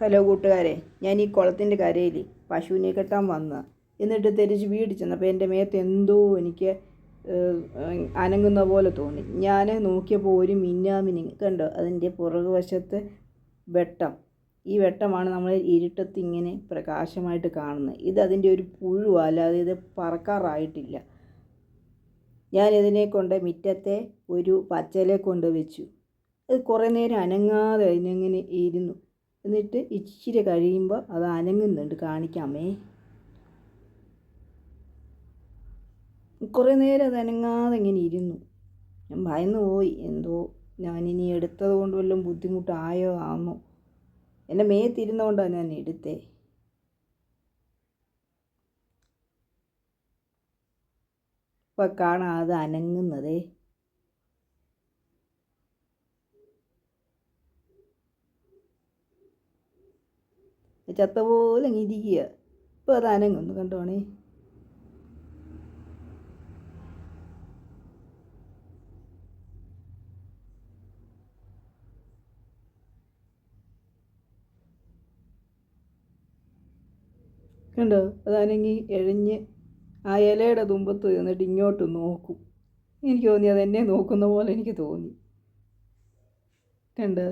Hello കൂട്ടുകാരെ ഞാൻ ഈ കുളത്തിന്റെ കരയിൽ പശുവിനെ കെട്ടാൻ വന്ന. എന്നിട്ട് തിരിച്ച് വീട് ചെന്നപ്പോൾ എന്റെ മേത്ത് എന്തോ എനിക്ക് അനങ്ങുന്ന പോലെ തോന്നി. ഞാൻ നോക്കിയപ്പോൾ ഒരു മിന്നാമിനി കണ്ടോ അതിന്റെ പുറകുവശത്ത് വെട്ടം. ഈ വെട്ടമാണ് നമ്മൾ ഇരുട്ടത്ത് ഇങ്ങനെ പ്രകാശമായിട്ട് കാണുന്നത്. ഇത് അതിന്റെ ഒരു പുഴു അല്ലാതെ ഇത് പറക്കാറായിട്ടില്ല. ഞാനിതിനെ കൊണ്ട് മുറ്റത്തെ ഒരു പച്ചലെ കൊണ്ട് വെച്ചു. അത് കുറേ നേരം അനങ്ങാതെ അതിനങ്ങനെ ഇരുന്നു. എന്നിട്ട് ഇച്ചിരി കഴിയുമ്പോൾ അത് അനങ്ങുന്നുണ്ട്. കാണിക്കാമേ. കുറേ നേരം അത് അനങ്ങാതെ ഇങ്ങനെ ഇരുന്നു. ഞാൻ ഭയന്ന് പോയി എന്തോ ഞാൻ ഞാനിനി എടുത്തത് കൊണ്ട് വല്ലതും ബുദ്ധിമുട്ടായോ ആണോ എന്റെ മേത്തിരുന്നതുകൊണ്ടാണ് ഞാൻ എടുത്തേ. ഇപ്പം കാണാം അത് അനങ്ങുന്നതേ. ചത്ത പോലെ ഇരിക്കുക. ഇപ്പോൾ അത് അനങ്ങുന്നു കണ്ടോണേ. കണ്ടോ? അതാണെങ്കിൽ എഴിഞ്ഞ് ആ ഇലയുടെ തുമ്പത്ത് നിന്നിട്ട് ഇങ്ങോട്ട് നോക്കും. എനിക്ക് തോന്നി അതെന്നെ നോക്കുന്ന പോലെ എനിക്ക് തോന്നി. കണ്ടോ?